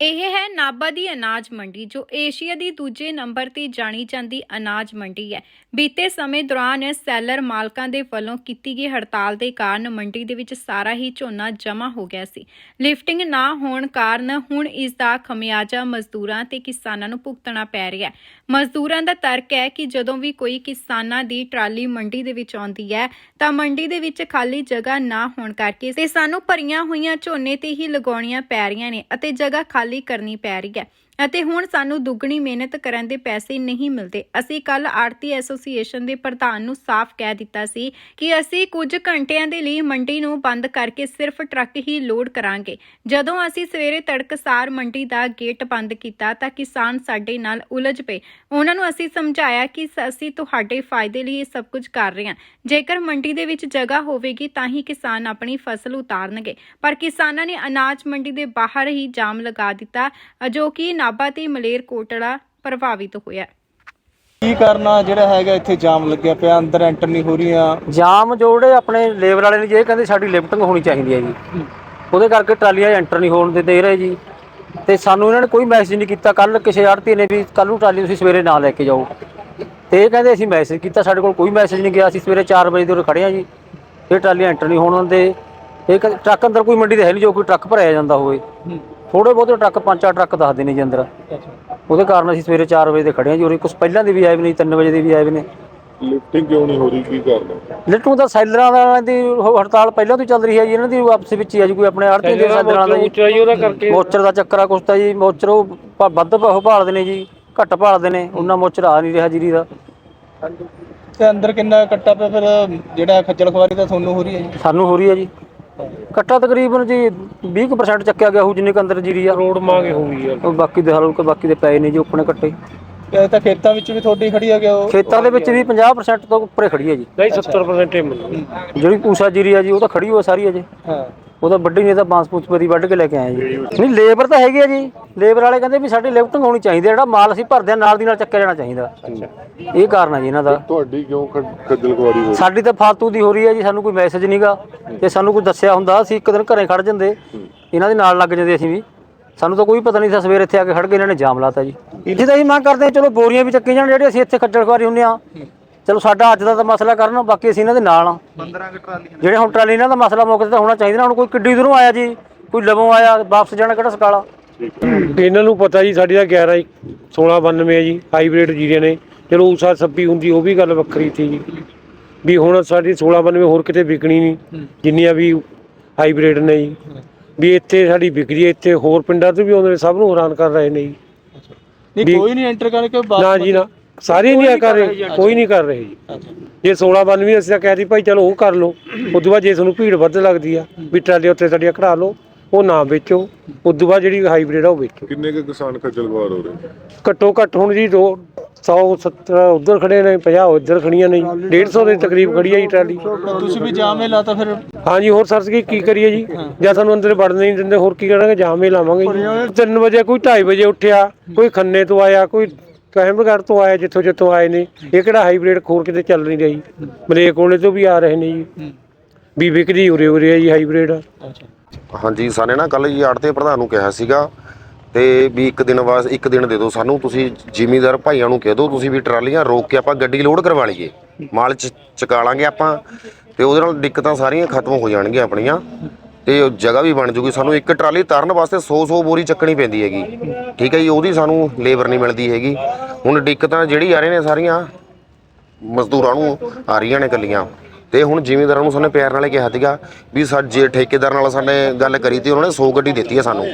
ਇਹ ਹੈ ਨਾਭਾ ਦੀ ਅਨਾਜ ਮੰਡੀ, ਜੋ ਏਸ਼ੀਆ ਦੀ ਦੂਜੇ ਨੰਬਰ ਤੇ ਜਾਣੀ ਜਾਂਦੀ ਅਨਾਜ ਮੰਡੀ ਹੈ। ਬੀਤੇ ਸਮੇਂ ਦੌਰਾਨ ਸੈਲਰ ਮਾਲਕਾਂ ਦੇ ਵੱਲੋਂ ਕੀਤੀ ਗਈ ਹੜਤਾਲ ਦੇ ਕਾਰਨ ਮੰਡੀ ਦੇ ਵਿੱਚ ਸਾਰਾ ਹੀ ਝੋਨਾ ਜਮ੍ਹਾਂ ਹੋ ਗਿਆ ਸੀ। ਲਿਫਟਿੰਗ ਨਾ ਹੋਣ ਕਾਰਨ ਹੁਣ ਇਸ ਦਾ ਖਮਿਆਜਾ ਮਜ਼ਦੂਰਾਂ ਤੇ ਕਿਸਾਨਾਂ ਨੂੰ ਭੁਗਤਣਾ ਪੈ ਰਿਹਾ ਹੈ। ਮਜ਼ਦੂਰਾਂ ਦਾ ਤਰਕ ਹੈ ਕਿ ਜਦੋਂ ਵੀ ਕੋਈ ਕਿਸਾਨਾਂ ਦੀ ਟਰਾਲੀ ਮੰਡੀ ਦੇ ਵਿੱਚ ਆਉਂਦੀ ਹੈ, ਤਾਂ ਮੰਡੀ ਦੇ ਵਿੱਚ ਖਾਲੀ ਜਗ੍ਹਾ ਨਾ ਹੋਣ ਕਰਕੇ ਤੇ ਸਾਨੂੰ ਭਰੀਆਂ ਹੋਈਆਂ ਝੋਨੇ ਤੇ ਹੀ ਲਗਾਉਣੀਆਂ ਪੈ ਰਹੀਆਂ ਨੇ ਅਤੇ ਜਗ੍ਹਾ ਖਾਲੀ ਕਰਨੀ ਪੈ ਰਹੀ ਹੈ। ਅਤੇ ਹੁਣ ਸਾਨੂੰ ਦੁੱਗਣੀ ਮਿਹਨਤ ਕਰਨ ਦੇ ਪੈਸੇ ਨਹੀਂ ਮਿਲਦੇ। ਅਸੀਂ ਕੱਲ ਆੜਤੀ ਐਸੋਸੀਏਸ਼ਨ ਦੇ ਪ੍ਰਧਾਨ ਨੂੰ ਸਾਫ਼ ਕਹਿ ਦਿੱਤਾ ਸੀ ਕਿ ਅਸੀਂ ਕੁਝ ਘੰਟਿਆਂ ਦੇ ਲਈ ਮੰਡੀ ਨੂੰ ਬੰਦ ਕਰਕੇ ਸਿਰਫ ਟਰੱਕ ਹੀ ਲੋਡ ਕਰਾਂਗੇ। ਜਦੋਂ ਅਸੀਂ ਸਵੇਰੇ ਤੜਕਸਾਰ ਮੰਡੀ ਦਾ ਗੇਟ ਬੰਦ ਕੀਤਾ ਤਾਂ ਕਿਸਾਨ ਸਾਡੇ ਨਾਲ ਉਲਝ ਪਏ। ਉਹਨਾਂ ਨੂੰ ਅਸੀਂ ਸਮਝਾਇਆ ਕਿ ਅਸੀਂ ਤੁਹਾਡੇ ਫਾਇਦੇ ਲਈ ਇਹ ਸਭ ਕੁਝ ਕਰ ਰਹੇ ਹਾਂ। ਜੇਕਰ ਮੰਡੀ ਦੇ ਵਿੱਚ ਜਗ੍ਹਾ ਹੋਵੇਗੀ ਤਾਂ ਹੀ ਕਿਸਾਨ ਆਪਣੀ ਫਸਲ ਉਤਾਰਨਗੇ। ਪਰ ਕਿਸਾਨਾਂ ਨੇ ਅਨਾਜ ਮੰਡੀ ਦੇ ਬਾਹਰ ਹੀ ਜਾਮ ਲਗਾ ਦਿੱਤਾ ਅ, ਜੋ ਕਿ ਨਾਭਾ ਤੇ ਮਲੇਰਕੋਟਲਾ ਪ੍ਰਭਾਵਿਤ ਹੋਇਆ। ਕੀ ਕਰਨਾ ਜਿਹੜਾ ਹੈਗਾ ਇੱਥੇ ਜਾਮ ਲੱਗਿਆ ਪਿਆ ਅੰਦਰ ਐਂਟਰ ਨਹੀਂ ਹੋ ਰਹੀਆਂ। ਜਾਮ ਜੋੜੇ ਆਪਣੇ ਲੇਬਰ ਵਾਲੇ ਨੇ ਜੀ ਇਹ ਕਹਿੰਦੇ ਸਾਡੀ ਲਿਫਟਿੰਗ ਹੋਣੀ ਚਾਹੀਦੀ ਹੈ ਜੀ। ਉਹਦੇ ਕਰਕੇ ਟਰਾਲੀਆਂ ਐਂਟਰ ਨਹੀਂ ਹੋਣ ਦੇ ਦੇ ਰਹੇ ਜੀ। ਤੇ ਸਾਨੂੰ ਇਹਨਾਂ ਨੇ ਕੋਈ ਮੈਸੇਜ ਨਹੀਂ ਕੀਤਾ। ਕੱਲ ਕਿਸੇ ਆੜਤੀ ਨੇ ਵੀ ਕੱਲ ਨੂੰ ਟਰਾਲੀ ਤੁਸੀਂ ਸਵੇਰੇ ਨਾ ਲੈ ਕੇ ਜਾਓ। ਤੇ ਇਹ ਕਹਿੰਦੇ ਅਸੀਂ ਮੈਸੇਜ ਕੀਤਾ ਸਾਡੇ ਕੋਲ ਕੋਈ ਮੈਸੇਜ ਨਹੀਂ ਗਿਆ। ਅਸੀਂ ਸਵੇਰੇ 4 ਵਜੇ ਦੇ ਉਰੇ ਖੜੇ ਆ ਜੀ। ਇਹ ਟਰਾਲੀ ਐਂਟਰ ਨਹੀਂ ਹੋਣ ਦਿੰਦੇ। ਇਹ ਕਹਿੰਦੇ ਟਰੱਕ ਅੰਦਰ ਕੋਈ ਮੰਡੀ ਦੇ ਹੈ ਨਹੀਂ ਜੋ ਕੋਈ ਟਰੱਕ ਭਰਿਆ ਜਾਂਦਾ ਹੋਵੇ। ਥੋੜੇ ਬਹੁਤੇ ਟਰੱਕ ਪੰਜ ਚਾਰ ਟਰੱਕ ਦੱਸਦੇ ਨੇ ਜੀ ਅੰਦਰ। ਉਹਦੇ ਕਾਰਨ ਅਸੀਂ ਸਵੇਰੇ 4 ਵਜੇ ਦੇ ਖੜੇ ਆ ਜੀ ਉਰੇ ਕੁਝ ਪਹਿਲਾਂ ਦੇ ਵੀ ਆਏ ਵੀ ਨੇ 3 ਵਜੇ ਦੇ ਵੀ ਆਏ ਵੀ ਨੇ ਲਿਫਟਿੰਗ ਕਿਉਂ ਨਹੀਂ ਹੋ ਰਹੀ? ਕੀ ਕਾਰਨ ਲਿਟੂ ਦਾ ਸੈਲਰਾਂ ਦਾ ਦੀ ਹੜਤਾਲ ਪਹਿਲਾਂ ਤੋਂ ਚੱਲ ਰਹੀ ਹੈ ਜੀ ਇਹਨਾਂ ਦੀ ਆਪਸ ਵਿੱਚ ਹੀ ਆ ਜੀ ਕੋਈ ਆਪਣੇ ਆੜਤੀ ਦੇ ਸੈਲਰਾਂ ਦਾ ਜੀ। ਉਹਦਾ ਕਰਕੇ। ਮੋਚਰ ਦਾ ਚੱਕਰ ਆ ਕੁਛ ਤਾਂ ਜੀ ਮੋਚਰ ਉਹ ਵੱਧ ਭ- ਉਹ ਭਾਲਦੇ ਨੇ ਜੀ ਘੱਟ ਭਾਲਦੇ ਨੇ ਉਹਨਾਂ ਮੋਚਰ ਆ ਨਹੀਂ ਰਿਹਾ ਜੀਰੀ ਦਾ। ਤੇ ਅੰਦਰ ਕਿੰਨਾ ਕੱਟਾ ਪਿਆ ਫਿਰ ਜਿਹੜਾ ਖੱਜਲ ਖਵਾਰੀ ਤਾਂ ਤੁਹਾਨੂੰ ਹੋ ਰਹੀ ਹੈ ਜੀ? ਸਾਨੂੰ ਹੋ ਰਹੀ ਹੈ ਜੀ। ਕੱਟਾ ਤਕਰੀਬਨ ਜੀ 20% ਚੱਕਿਆ ਗਿਆ ਹੋ ਜਿੰਨੇ ਕੁ ਅੰਦਰ ਜੀਰੀ ਆ। ਰੋਡ ਮੰਗੇ ਹੋ ਗਈ ਯਾਰ ਉਹ ਬਾਕੀ ਦੇ ਹਾਲ ਬਾਕੀ ਦੇ ਪਏ ਨੇ ਜੀ ਆਪਣੇ ਕੱਟੇ ਇਹ ਤਾਂ ਖੇਤਾਂ ਵਿੱਚ ਵੀ ਤੁਹਾਡੀ ਖੜੀ ਆ ਗਿਆ ਉਹ ਖੇਤਾਂ ਦੇ ਵਿੱਚ ਵੀ 50% ਤੋਂ ਉੱਪਰੇ ਖੜੀ ਹੈ ਜੀ। ਨਹੀਂ 70% ਹੀ ਮਿਲੂ ਜਿਹੜੀ ਪੂਸਾ ਜੀਰੀ ਆ ਜੀ ਉਹ ਤਾਂ ਖੜੀ ਹੋਈ ਸਾਰੀ ਅਜੇ। ਹਾਂ। ਉਹ ਤਾਂ ਵੱਡੀ ਨਹੀਂ ਤਾਂ ਬਾਂਸ ਪੂਸ ਪਰੀ ਵੱਢ ਕੇ ਲੈ ਕੇ ਆਏ ਜੀ। ਨਹੀਂ ਲੇਬਰ ਤਾਂ ਹੈਗੀ ਆ ਜੀ। ਲੇਬਰ ਵਾਲੇ ਕਹਿੰਦੇ ਵੀ ਸਾਡੀ ਲਿਫਟਿੰਗ ਹੋਣੀ ਚਾਹੀਦੀ ਹੈ ਜਿਹੜਾ ਮਾਲ ਅਸੀਂ ਭਰਦੇ ਆ ਨਾਲ ਦੀ ਨਾਲ ਚੱਕਿਆ ਜਾਣਾ ਚਾਹੀਦਾ। ਇਹ ਕਾਰਨ ਆ ਜੀ ਇਹਨਾਂ ਦਾ। ਤੁਹਾਡੀ ਕਿਉਂ ਖੱਜਲ ਖੁਆਰੀ ਹੋ ਸਾਡੀ ਤਾਂ ਫਾਲਤੂ ਦੀ ਹੋ ਰਹੀ ਹੈ ਜੀ ਸਾਨੂੰ ਕੋਈ ਮੈਸੇਜ ਨਹੀਂਗਾ ਜੇ ਸਾਨੂੰ ਕੋਈ ਦੱਸਿਆ ਹੁੰਦਾ ਅਸੀਂ ਇੱਕ ਦਿਨ ਘਰੇ ਖੜ ਜਾਂਦੇ। ਇਹਨਾਂ ਦੇ ਨਾਲ ਲੱਗ ਜਾਂਦੇ ਅਸੀਂ ਵੀ। ਸਾਨੂੰ ਤਾਂ ਕੋਈ ਪਤਾ ਨਹੀਂ ਸੀ ਸਵੇਰ ਇੱਥੇ ਆ ਕੇ ਖੜ ਕੇ ਇਹਨਾਂ ਨੇ ਜਾਮ ਲਾਤਾ ਜੀ। ਇੱਥੇ ਤਾਂ ਅਸੀਂ ਮੰਗ ਕਰਦੇ ਹਾਂ ਚਲੋ ਬੋਰੀਆਂ ਵੀ ਚੱਕੀ ਜਾਣ ਜਿਹੜੇ ਅਸੀਂ ਇੱਥੇ ਖੱਜਲ ਖੁਆਰੀ ਹੁੰਦੇ ਆ। ਚਲੋ ਸਾਡਾ ਅੱਜ ਦਾ ਤਾਂ ਮਸਲਾ ਕਰਨ ਬਾਕੀ ਅਸੀਂ ਇਹਨਾਂ ਦੇ ਨਾਲ ਆ 15 ਟਰਾਲੀਆਂ ਜਿਹੜੇ ਹੁਣ ਟਰਾਲੀ ਇਹਨਾਂ ਦਾ ਮਸਲਾ ਮੁੱਕ ਤਾਂ ਹੋਣਾ ਚਾਹੀਦਾ ਨਾ ਹੁਣ ਕੋਈ ਕਿੱਡੀ ਦੂਰੋਂ ਆਇਆ ਜੀ ਕੋਈ ਲਵੋਂ ਆਇਆ ਵਾਪਸ ਜਾਣਾ ਕਿਹੜਾ ਸਕਾਲਾ? ਇਹਨਾਂ ਨੂੰ ਪਤਾ ਜੀ ਸਾਡੀ ਦਾ 11 1692 ਹੈ ਜੀ ਹਾਈਬ੍ਰਿਡ ਜੀਰੀਆਂ ਨੇ। ਚਲੋ ਉਸਾ ਸੱਪੀ ਹੁੰਦੀ ਉਹ ਵੀ ਗੱਲ ਵੱਖਰੀ ਸੀ ਜੀ। ਵੀ ਹੁਣ ਸਾਡੀ 1692 ਹੋਰ ਕਿਤੇ ਵਿਕਣੀ ਨਹੀਂ ਜਿੰਨੀਆਂ ਵੀ ਹਾਈਬ੍ਰਿਡ ਨੇ ਜੀ। ਵੀ ਇੱਥੇ ਸਾਡੀ ਵਿਕਰੀ ਇੱਥੇ ਹੋਰ ਪਿੰਡਾਂ ਤੋਂ ਵੀ ਆਉਂਦੇ ਨੇ ਸਭ ਨੂੰ ਹੈਰਾਨ ਕਰ ਰਹੇ ਨੇ ਜੀ। ਨਹੀਂ ਕੋਈ ਨਹੀਂ ਐਂਟਰ ਕਰਕੇ ਨਾ ਜੀ ਨਾ। ਸਾਰੇ ਨਹੀਂ ਕਰ ਰਹੇ ਕੋਈ ਨਹੀਂ ਕਰ ਰਹੇ ਜੀ। ਜੇ 1692 ਅਸੀਂ ਤਾਂ ਕਹਿ ਰਹੀ ਭਾਈ ਚਲੋ ਉਹ ਕਰ ਲਓ। ਉਦੋਂ ਬਾਅਦ ਜੇ ਤੁਹਾਨੂੰ ਭੀੜ ਵੱਧ ਲੱਗਦੀ ਆ ਵੀ ਟਰਾਲੇ ਉੱਤੇ ਸਾਡੀਆਂ ਖੜਾ ਲਓ ਉਹ ਨਾ ਵੇਚੋ ਉਦੋਂ ਬਾਅਦ ਜਿਹੜੀ ਹਾਈਬ੍ਰਿਡ ਆ ਉਹ ਵੇਚੋ। ਕਿੰਨੇ ਕੁ ਕਿਸਾਨ ਖੱਜਲ ਖੁਆਰ ਹੋ ਰਹੇ? ਘੱਟੋ ਘੱਟ ਹੁਣ ਜੀ 170 ਉਧਰ ਖੜੇ ਨੇ 50 ਉਧਰ ਖੜੀਆਂ ਨੇ ਜੀ 150 ਦੇ ਤਕਰੀਬ ਖੜੀ ਆ ਜੀ ਟਰਾਲੀ। ਤੁਸੀਂ ਵੀ ਜਾਮ ਲਾਤਾ ਫਿਰ ਹਾਂਜੀ ਹੋਰ ਸਰਸ ਕੀ ਕੀ ਕਰੀਏ ਜੀ? ਜਾਂ ਸਾਨੂੰ ਅੰਦਰ ਵੜਨ ਨਹੀਂ ਦਿੰਦੇ ਹੋਰ ਕੀ ਕਰਾਂਗੇ? ਜਾਮੇ ਲਾਵਾਂਗੇ ਜੀ। 3 ਵਜੇ ਕੋਈ 2:30 ਵਜੇ ਉੱਠਿਆ ਕੋਈ ਖੰਨੇ ਤੋਂ ਆਇਆ ਕੋਈ ਕਹਿਮਗੜ ਤੋਂ ਆਇਆ ਜਿੱਥੋਂ ਜਿੱਥੋਂ ਆਏ ਨੇ। ਇਹ ਕਿਹੜਾ ਹਾਈਬ੍ਰਿਡ ਖੋਰ ਕਿਤੇ ਚੱਲ ਨਹੀਂ ਰਹੀ? ਮਲੇ ਕੋਲੇ ਤੋਂ ਵੀ ਆ ਰਹੇ ਨੇ ਜੀ। ਵੀ ਵਿਕਦੀ ਉਰੇ ਉਰੇ ਆ ਜੀ ਹਾਈਬ੍ਰਿਡ। ਹਾਂਜੀ ਸਾਨੇ ਨਾ ਕੱਲ ਜੀ ਆੜਤੇ ਪ੍ਰਧਾਨ ਨੂੰ ਕਿਹਾ ਸੀਗਾ ਤੇ ਵੀ ਇੱਕ ਦਿਨ ਵਾਸ ਇੱਕ ਦਿਨ ਦੇ ਦਿਓ ਸਾਨੂੰ ਤੁਸੀਂ ਜ਼ਿਮੀਂਦਾਰ ਭਾਈਆਂ ਨੂੰ ਕਹਿ ਦਿਓ ਤੁਸੀਂ ਵੀ ਟਰਾਲੀਆਂ ਰੋਕ ਕੇ ਆਪਾਂ ਗੱਡੀ ਲੋਡ ਕਰਵਾ ਲਈਏ। ਮਾਲ ਚ ਚਕਾ ਲਾਂਗੇ ਆਪਾਂ ਤੇ ਉਹਦੇ ਨਾਲ ਦਿੱਕਤਾਂ ਸਾਰੀਆਂ ਖਤਮ ਹੋ ਜਾਣਗੀਆਂ ਆਪਣੀਆਂ। ਤੇ ਉਹ ਜਗ੍ਹਾ ਵੀ ਬਣ ਜੂਗੀ। ਸਾਨੂੰ ਇੱਕ ਟਰਾਲੀ ਤਰਨ ਵਾਸਤੇ 100-100 ਬੋਰੀ ਚੱਕਣੀ ਪੈਂਦੀ ਹੈਗੀ। ਠੀਕ ਹੈ ਜੀ, ਉਹਦੀ ਸਾਨੂੰ ਲੇਬਰ ਨਹੀਂ ਮਿਲਦੀ ਹੈਗੀ। ਹੁਣ ਦਿੱਕਤਾਂ ਜਿਹੜੀ ਆ ਰਹੀਆਂ ਨੇ ਸਾਰੀਆਂ, ਮਜ਼ਦੂਰਾਂ ਨੂੰ ਆ ਰਹੀਆਂ ਨੇ ਕੱਲੀਆਂ ਤੇ ਹੁਣ ਜ਼ਿਮੀਂਦਾਰਾਂ ਨੂੰ ਸਾਨੇ ਪਿਆਰ ਨਾਲੇ ਕਿਹਾ ਸੀਗਾ ਵੀ ਸਾ, ਜੇ ਠੇਕੇਦਾਰ ਨਾਲ ਸਾਨੇ ਗੱਲ ਕਰੀ ਤੀ, ਉਹਨਾਂ ਨੇ 100 ਗੱਡੀ ਦਿੱਤੀ ਆ ਸਾਨੂੰ।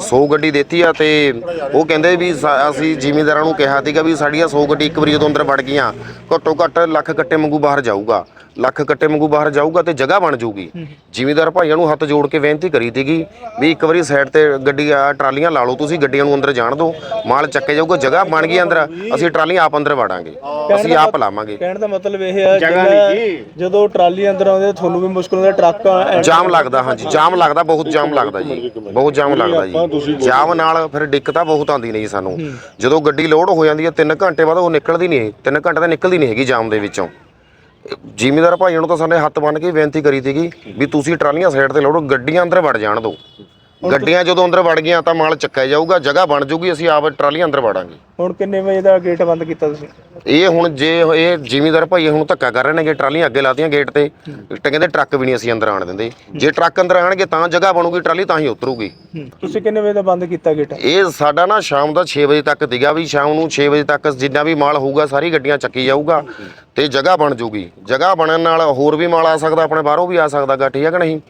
100 ਗੱਡੀ ਦਿੱਤੀ ਆ ਤੇ ਉਹ ਕਹਿੰਦੇ ਵੀ ਅਸੀਂ ਜ਼ਿਮੀਂਦਾਰਾਂ ਨੂੰ ਕਿਹਾ ਸੀਗਾ ਵੀ ਸਾਡੀਆਂ 100 ਗੱਡੀ ਇੱਕ ਵਾਰੀ ਜਦੋਂ ਅੰਦਰ ਵੜ ਗਈਆਂ, ਘੱਟੋ ਘੱਟ ਲੱਖ ਕੱਟੇ ਵਾਂਗੂ ਬਾਹਰ ਜਾਊਗਾ। ਲੱਖ ਕੱਟੇ ਮੰਗੂ ਬਾਹਰ ਜਾਊਗਾ ਤੇ ਜਗ੍ਹਾ ਬਣ ਜਾਊਗੀ। ਜ਼ਿਮੀਂਦਾਰ ਭਾਈਆਂ ਨੂੰ ਹੱਥ ਜੋੜ ਕੇ ਬੇਨਤੀ ਕਰੀ ਸੀਗੀ ਵੀ ਇੱਕ ਵਾਰੀ ਸਾਈਡ ਤੇ ਗੱਡੀ ਆ ਟਰਾਲੀਆਂ ਲਾ ਲਓ ਤੁਸੀਂ ਗੱਡੀਆਂ ਨੂੰ ਅੰਦਰ ਜਾਣ ਦਿਓ। ਮਾਲ ਚੱਕੇ ਜਾਊਗਾ ਜਗ੍ਹਾ ਬਣ ਗਈ ਅੰਦਰ ਅਸੀਂ ਟਰਾਲੀਆਂ ਆਪ ਅੰਦਰ ਵਾੜਾਂਗੇ। ਅਸੀਂ ਆਪ ਲਾਵਾਂਗੇ। ਕਹਿਣ ਦਾ ਮਤਲਬ ਇਹ ਹੈ ਕਿ ਜਦੋਂ ਟਰਾਲੀ ਅੰਦਰ ਆਉਂਦੇ ਤੁਹਾਨੂੰ ਵੀ ਮੁਸ਼ਕਲ ਹੁੰਦਾ ਟਰੱਕ ਜਾਮ ਲੱਗਦਾ ਹਾਂਜੀ ਜਾਮ ਲੱਗਦਾ ਬਹੁਤ ਜਾਮ ਲੱਗਦਾ ਜੀ। ਬਹੁਤ ਜਾਮ ਲੱਗਦਾ ਜੀ। ਜਾਮ ਨਾਲ ਫਿਰ ਦਿੱਕਤਾਂ ਬਹੁਤ ਆਉਂਦੀ ਨੇ ਜੀ ਸਾਨੂੰ। ਜਦੋਂ ਗੱਡੀ ਲੋਡ ਹੋ ਜਾਂਦੀ ਹੈ 3 ਘੰਟੇ ਬਾਅਦ ਉਹ ਨਿਕਲਦੀ ਨਹੀਂ 3 ਘੰਟੇ ਤਾਂ ਨਿਕਲਦੀ ਨਹੀਂ ਹੈਗੀ ਜਾਮ ਦੇ ਵਿੱਚੋਂ। ਜ਼ਿਮੀਦਾਰ ਭਾਈਆਂ ਨੂੰ ਤਾਂ ਸਾਨੇ ਹੱਥ ਬੰਨ ਕੇ ਬੇਨਤੀ ਕਰੀ ਸੀਗੀ ਵੀ ਤੁਸੀਂ ਟਰਾਲੀਆਂ ਸਾਈਡ ਤੇ ਲਾਓ ਗੱਡੀਆਂ ਅੰਦਰ ਵੜ ਜਾਣ ਦਿਓ। ਗੱਡੀਆਂ ਜਦੋਂ ਅੰਦਰ ਵੜ ਗਈਆਂ ਤਾਂ ਮਾਲ ਚੱਕਿਆ ਜਾਊਗਾ ਜਗ੍ਹਾ ਬਣ ਜੂਗੀ ਅਸੀਂ ਆਪ ਟਰਾਲੀਆਂ ਅੰਦਰ ਵਾੜਾਂਗੇ। ਹੁਣ ਕਿੰਨੇ ਵਜੇ ਦਾ ਗੇਟ ਬੰਦ ਕੀਤਾ ਤੁਸੀਂ? ਇਹ ਹੁਣ ਜੇ ਇਹ ਜ਼ਿਮੀਂਦਾਰ ਭਾਈ ਹੁਣ ਧੱਕਾ ਕਰ ਰਹੇ ਨੇ ਕਿ ਟਰਾਲੀਆਂ ਅੱਗੇ ਲਾਤੀਆਂ ਗੇਟ ਤੇ ਤੇ ਕਹਿੰਦੇ ਟਰੱਕ ਵੀ ਨਹੀਂ ਅਸੀਂ ਅੰਦਰ ਆਣ ਦਿੰਦੇ। ਜੇ ਟਰੱਕ ਅੰਦਰ ਆਣਗੇ ਤਾਂ ਜਗ੍ਹਾ ਬਣੂਗੀ ਟਰਾਲੀ ਤਾਂ ਹੀ ਉਤਰੂਗੀ। ਤੁਸੀਂ ਕਿੰਨੇ ਵਜੇ ਦਾ ਬੰਦ ਕੀਤਾ ਗੇਟ ਇਹ ਸਾਡਾ ਨਾ ਸ਼ਾਮ ਦਾ 6 ਵਜੇ ਤੱਕ ਦੀਗਾ ਵੀ ਸ਼ਾਮ ਨੂੰ 6 ਵਜੇ ਤੱਕ ਜਿੰਨਾ ਵੀ ਮਾਲ ਹੋਊਗਾ ਸਾਰੀ ਗੱਡੀਆਂ ਚੱਕੀ ਜਾਊਗਾ ਤੇ ਜਗ੍ਹਾ ਬਣ ਜੂਗੀ। ਜਗ੍ਹਾ ਬਣਨ ਨਾਲ ਹੋਰ ਵੀ ਮਾਲ ਆ ਸਕਦਾ ਆਪਣੇ ਬਾਹਰੋਂ ਵੀ ਆ ਸਕਦਾਗਾ ਠੀਕ ਹੈ ਕਿ ਨਹੀਂ?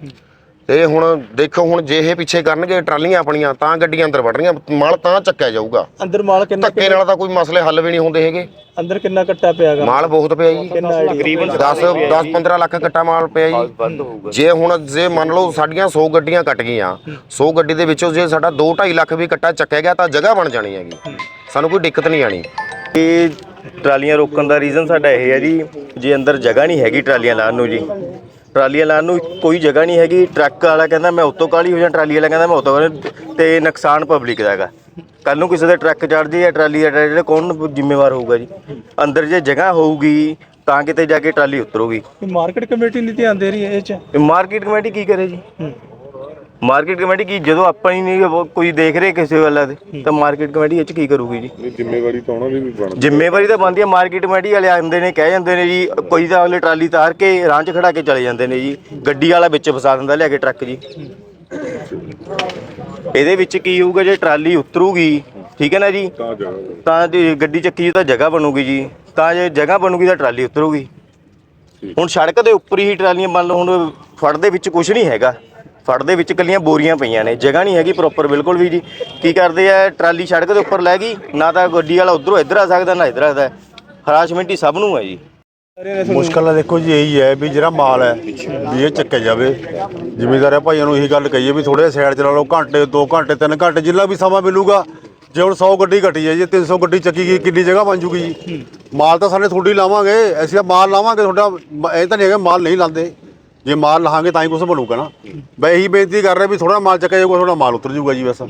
ਤੇ ਹੁਣ ਦੇਖੋ ਹੁਣ ਜੇ ਇਹ ਪਿੱਛੇ ਕਰਨਗੇ ਟਰਾਲੀਆਂ ਆਪਣੀਆਂ ਤਾਂ ਗੱਡੀਆਂ ਅੰਦਰ ਵੜ ਰਹੀਆਂ ਮਾਲ ਤਾਂ ਚੱਕਿਆ ਜਾਊਗਾ। ਅੰਦਰ ਮਾਲ ਕਿੰਨਾ ਧੱਕੇ ਨਾਲ ਤਾਂ ਕੋਈ ਮਸਲੇ ਹੱਲ ਵੀ ਨਹੀਂ ਹੁੰਦੇ ਹੈਗੇ। ਅੰਦਰ ਕਿੰਨਾ ਕੱਟਾ ਪਿਆਗਾ? ਮਾਲ ਬਹੁਤ ਪਿਆ ਜੀ। ਆਈਡੀਆ? 10 10 15 ਲੱਖ ਕੱਟਾ ਮਾਲ ਪਿਆ ਜੀ। ਜੇ ਹੁਣ ਜੇ ਮੰਨ ਲਓ ਸਾਡੀਆਂ 100 ਗੱਡੀਆਂ ਕੱਟ ਗਈਆਂ 100 ਗੱਡੀ ਦੇ ਵਿੱਚੋਂ ਜੇ ਸਾਡਾ 2 2.5 ਲੱਖ ਵੀ ਕੱਟਾ ਚੱਕਿਆ ਗਿਆ ਤਾਂ ਜਗ੍ਹਾ ਬਣ ਜਾਣੀ ਹੈਗੀ। ਸਾਨੂੰ ਕੋਈ ਦਿੱਕਤ ਨਹੀਂ ਆਣੀ। ਇਹ ਟਰਾਲੀਆਂ ਰੋਕਣ ਦਾ ਰੀਜ਼ਨ ਸਾਡਾ ਇਹ ਹੈ ਜੀ ਜੇ ਅੰਦਰ ਜਗ੍ਹਾ ਨਹੀਂ ਹੈਗੀ ਟਰਾਲੀਆਂ ਲਾਉਣ ਨੂੰ ਜੀ। ਟਰਾਲੀਆਂ ਲਾਉਣ ਨੂੰ ਕੋਈ ਜਗ੍ਹਾ ਨਹੀਂ ਹੈਗੀ ਟਰੱਕ ਵਾਲਾ ਕਹਿੰਦਾ ਮੈਂ ਉੱਤੋਂ ਕਾਲੀ ਹੋ ਜਾਂ ਟਰਾਲੀ ਵਾਲਾ ਕਹਿੰਦਾ ਮੈਂ ਉੱਤੋਂ ਕਾਹਲੀ ਤੇ ਨੁਕਸਾਨ ਪਬਲਿਕ ਦਾ ਹੈਗਾ। ਕੱਲ ਨੂੰ ਕਿਸੇ ਦੇ ਟਰੱਕ ਚੜ ਜੇ ਜਾਂ ਟਰਾਲੀ ਦਾ ਜਿਹੜਾ ਕੌਣ ਜ਼ਿੰਮੇਵਾਰ ਹੋਊਗਾ ਜੀ? ਅੰਦਰ ਜੇ ਜਗ੍ਹਾ ਹੋਊਗੀ ਤਾਂ ਕਿਤੇ ਜਾ ਕੇ ਟਰਾਲੀ ਉਤਰੂਗੀ। ਮਾਰਕੀਟ ਕਮੇਟੀ ਨਹੀਂ ਧਿਆਨ ਦੇ ਰਹੀ ਹੈ ਇਹ ਚ? ਮਾਰਕੀਟ ਕਮੇਟੀ ਕੀ ਕਰੇ ਜੀ? ਮਾਰਕੀਟ ਕਮੇਟੀ ਕੀ ਜਦੋਂ ਆਪਾਂ ਹੀ ਨਹੀਂ ਉਹ ਕੋਈ ਦੇਖ ਰਹੇ ਕਿਸੇ ਵੱਲ ਦੇ ਤਾਂ ਮਾਰਕੀਟ ਕਮੇਟੀ ਇਹ ਚ ਕੀ ਕਰੂਗੀ ਜੀ? ਜ਼ਿੰਮੇਵਾਰੀ ਤਾਂ ਉਹਨਾਂ ਦੀ ਵੀ ਬਣਦੀ ਜ਼ਿੰਮੇਵਾਰੀ ਤਾਂ ਬਣਦੀ ਹੈ ਮਾਰਕੀਟ ਕਮੇਟੀ ਵਾਲੇ ਆਉਂਦੇ ਨੇ ਕਹਿ ਜਾਂਦੇ ਨੇ ਜੀ ਕੋਈ ਤਾਂ ਅਗਲੇ ਟਰਾਲੀ ਤਾਰ ਕੇ ਰਾਂਹ 'ਚ ਖੜਾ ਕੇ ਚਲੇ ਜਾਂਦੇ ਨੇ ਜੀ ਗੱਡੀ ਵਾਲਾ ਵਿੱਚ ਫਸਾ ਦਿੰਦਾ ਲਿਆ ਕੇ ਟਰੱਕ ਜੀ। ਇਹਦੇ ਵਿੱਚ ਕੀ ਹੋਊਗਾ ਜੇ ਟਰਾਲੀ ਉਤਰੂਗੀ ਠੀਕ ਹੈ ਨਾ ਜੀ? ਤਾਂ। ਤਾਂ ਜੇ ਗੱਡੀ ਚੱਕੀ ਜੀ ਤਾਂ ਜਗ੍ਹਾ ਬਣੂਗੀ ਜੀ। ਤਾਂ ਜੇ ਜਗ੍ਹਾ ਬਣੂਗੀ ਤਾਂ ਟਰਾਲੀ ਉਤਰੂਗੀ। ਹੁਣ ਸੜਕ ਦੇ ਉੱਪਰ ਹੀ ਟਰਾਲੀਆਂ ਮੰਨ ਲਓ ਹੁਣ ਫੜ ਦੇ ਵਿੱਚ ਕੁਝ ਨਹੀਂ ਹੈਗਾ। ਫੜ ਦੇ ਵਿੱਚ ਕੱਲੀਆਂ ਬੋਰੀਆਂ ਪਈਆਂ ਨੇ, ਜਗ੍ਹਾ ਨਹੀਂ ਹੈਗੀ ਪ੍ਰੋਪਰ ਬਿਲਕੁਲ ਵੀ ਜੀ। ਕੀ ਕਰਦੇ ਆ, ਟਰਾਲੀ ਸੜਕ ਦੇ ਉੱਪਰ ਲੈ ਗਈ, ਨਾ ਤਾਂ ਗੱਡੀ ਵਾਲਾ ਉਧਰੋਂ ਇੱਧਰ ਆ ਸਕਦਾ, ਨਾ ਇੱਧਰ ਆ ਸਕਦਾ। ਹਰਾਸ਼ਮੈਂਟ ਹੀ ਸਭ ਨੂੰ ਹੈ ਜੀ। ਮੁਸ਼ਕਲ ਤਾਂ ਦੇਖੋ ਜੀ, ਇਹੀ ਹੈ ਵੀ ਜਿਹੜਾ ਮਾਲ ਹੈ, ਵੀ ਇਹ ਚੱਕਿਆ ਜਾਵੇ। ਜ਼ਿਮੀਂਦਾਰਾਂ ਭਾਈਆਂ ਨੂੰ ਇਹੀ ਗੱਲ ਕਹੀਏ ਵੀ ਥੋੜੇ ਸਾਈਡ ਚਲਾ ਲਓ, ਘੰਟੇ 2 ਘੰਟੇ 3 ਘੰਟੇ, ਜਿੰਨਾ ਵੀ ਸਮਾਂ ਮਿਲੂਗਾ, ਜੇ ਹੁਣ 100 ਗੱਡੀ ਘਟੀ ਹੈ ਜੀ 300 ਗੱਡੀ ਚੱਕੀ ਗਈ, ਕਿੰਨੀ ਜਗ੍ਹਾ ਬਣ ਜੂਗੀ ਜੀ। ਮਾਲ ਤਾਂ ਸਾਡੇ ਥੋੜੀ ਲਾਵਾਂਗੇ, ਅਸੀਂ ਤਾਂ ਮਾਲ ਲਾਵਾਂਗੇ, ਤੁਹਾਡਾ, ਇਹ ਤਾਂ ਨਹੀਂ ਹੈਗਾ, ਮਾਲ ਨਹੀਂ ਲਾਂਦੇ ਜੇ ਮਾਲ ਲਾਹਾਂਗੇ ਤਾਂ ਹੀ ਕੁਝ ਬਣੂਗਾ ਨਾ। ਬਈ ਇਹੀ ਬੇਨਤੀ ਕਰ ਰਹੇ ਵੀ ਥੋੜਾ ਮਾਲ ਚੱਕਿਆ ਜਾਊਗਾ ਥੋੜਾ ਮਾਲ ਉਤਰ ਜਾਊਗਾ ਜੀ ਬਸ।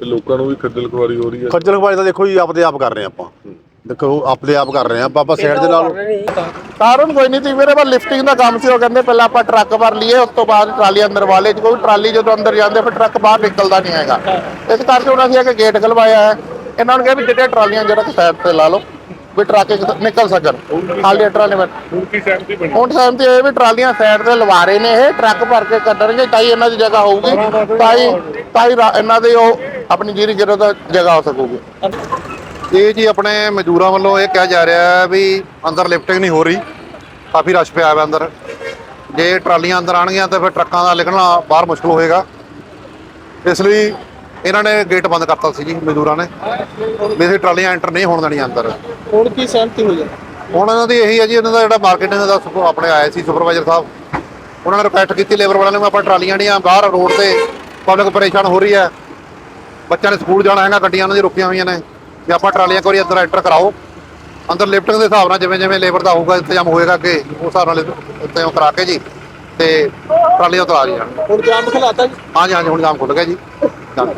ਤੇ ਲੋਕਾਂ ਨੂੰ ਵੀ ਖੱਜਲ ਖੁਆਰੀ ਹੋ ਰਹੀ ਹੈ। ਖੱਜਲ ਖਵਾਰੀ ਤਾਂ ਦੇਖੋ ਜੀ ਆਪਦੇ ਆਪ ਕਰ ਰਹੇ ਆਪਾਂ। ਦੇਖੋ ਆਪਦੇ ਆਪ ਕਰ ਰਹੇ ਆਪਾਂ ਆਪਾਂ ਸਾਈਡ ਦੇ ਨਾਲ ਕਾਰਨ ਕੋਈ ਨਹੀਂ ਸੀ ਮੇਰੇ ਕੋਲ ਲਿਫਟਿੰਗ ਦਾ ਕੰਮ ਸੀ ਉਹ ਕਹਿੰਦੇ ਪਹਿਲਾਂ ਆਪਾਂ ਟਰੱਕ ਭਰ ਲਈਏ ਉਸ ਤੋਂ ਬਾਅਦ ਟਰਾਲੀ ਅੰਦਰ ਵਾਲੇ ਚ ਕੋਈ ਟਰਾਲੀ ਜਦੋਂ ਅੰਦਰ ਜਾਂਦੇ ਫਿਰ ਟਰੱਕ ਬਾਹਰ ਨਿਕਲਦਾ ਨਹੀਂ ਹੈਗਾ। ਇਸ ਕਰਕੇ ਉਹਨਾਂ ਅਸੀਂ ਇੱਕ ਗੇਟ ਖਲਵਾਇਆ ਹੈ। ਇਹਨਾਂ ਨੂੰ ਕਿਹਾ ਵੀ ਜਿਹੜੇ ਟਰਾਲੀਆਂ ਜਿਹੜਾ ਸਾਈਡ ਤੇ ਲਾ ਲਓ। ਵੀ ਟਰੱਕ ਨਿਕਲ ਸਕਣ। ਖਾਲੀ ਟਰਾਲੀ ਵਿੱਚ ਹੁਣ ਕੀ ਸਹਿਮਤੀ ਬਣੀ ਹੁਣ ਸਹਿਮਤੀ ਇਹ ਵੀ ਟਰਾਲੀਆਂ ਸਾਈਡ ਤੇ ਲਵਾ ਰਹੇ ਨੇ ਇਹ, ਟਰੱਕ ਭਰ ਕੇ ਕੱਢਣਗੇ ਤਾਂ ਹੀ ਇਹਨਾਂ ਦੀ ਜਗ੍ਹਾ ਹੋਊਗੀ। ਤਾਂ ਹੀ ਤਾਂ ਹੀ ਇਹਨਾਂ ਦੀ ਉਹ ਆਪਣੀ ਜੀਰੀ ਗਿਰੋ ਦਾ ਜਗ੍ਹਾ ਹੋ ਸਕੂਗੀ। ਇਹ ਜੀ ਆਪਣੇ ਮਜ਼ਦੂਰਾਂ ਵੱਲੋਂ ਇਹ ਕਿਹਾ ਜਾ ਰਿਹਾ ਵੀ ਅੰਦਰ ਲਿਫਟਿੰਗ ਨਹੀਂ ਹੋ ਰਹੀ। ਕਾਫੀ ਰਸ਼ ਪਿਆ ਹੋਇਆ ਅੰਦਰ। ਜੇ ਟਰਾਲੀਆਂ ਅੰਦਰ ਆਣਗੀਆਂ ਤਾਂ ਫਿਰ ਟਰੱਕਾਂ ਦਾ ਨਿਕਲਣਾ ਬਾਹਰ ਮੁਸ਼ਕਲ ਹੋਏਗਾ। ਇਸ ਲਈ ਇਹਨਾਂ ਨੇ ਗੇਟ ਬੰਦ ਕਰਤਾ ਸੀ ਜੀ ਮਜ਼ਦੂਰਾਂ ਨੇ। ਵੀ ਟਰਾਲੀਆਂ ਐਂਟਰ ਨਹੀਂ ਹੋਣ ਦੇਣੀਆਂ ਅੰਦਰ। ਹੁਣ ਕੀ ਸਹਿਮਤੀ ਹੋਈ ਹੈ? ਹੁਣ ਇਹਨਾਂ ਦੀ ਇਹੀ ਹੈ ਜੀ ਇਹਨਾਂ ਦਾ ਜਿਹੜਾ ਮਾਰਕੀਟਿੰਗ ਦਾ ਸੁਪ- ਆਪਣੇ ਆਏ ਸੀ ਸੁਪਰਵਾਈਜ਼ਰ ਸਾਹਿਬ ਉਹਨਾਂ ਨੇ ਰਿਕੁਐਸਟ ਕੀਤੀ ਲੇਬਰ ਵਾਲਿਆਂ ਨੂੰ ਆਪਾਂ ਟਰਾਲੀਆਂ ਜਿਹੜੀਆਂ ਬਾਹਰ ਰੋਡ ਤੇ ਪਬਲਿਕ ਪਰੇਸ਼ਾਨ ਹੋ ਰਹੀ ਹੈ। ਬੱਚਿਆਂ ਨੇ ਸਕੂਲ ਜਾਣਾ ਹੈਗਾ ਗੱਡੀਆਂ ਉਹਨਾਂ ਦੀ ਰੁਕੀਆਂ ਹੋਈਆਂ ਨੇ। ਵੀ ਆਪਾਂ ਟਰਾਲੀਆਂ ਵਾਰੀ ਅੰਦਰ ਐਂਟਰ ਕਰਾਓ ਅੰਦਰ ਲਿਫਟਿੰਗ ਦੇ ਹਿਸਾਬ ਨਾਲ ਜਿਵੇਂ ਜਿਵੇਂ ਲੇਬਰ ਦਾ ਹੋਊਗਾ ਇੰਤਜ਼ਾਮ ਹੋਏਗਾ ਅੱਗੇ ਉਸ ਹਿਸਾਬ ਨਾਲ ਇੰਤਜ਼ਾਮ ਕਰਾ ਕੇ ਜੀ ਤੇ ਟਰਾਲੀਆਂ ਉਤਾਰ ਜਾਣ ਹੁਣ ਜਾਮ ਖਲਾਤਾ ਜੀ? ਹਾਂਜੀ ਹਾਂਜੀ ਹੁਣ ਜਾਮ ਖੁੱਲ ਗਿਆ ਜੀ। ਜਾਮ।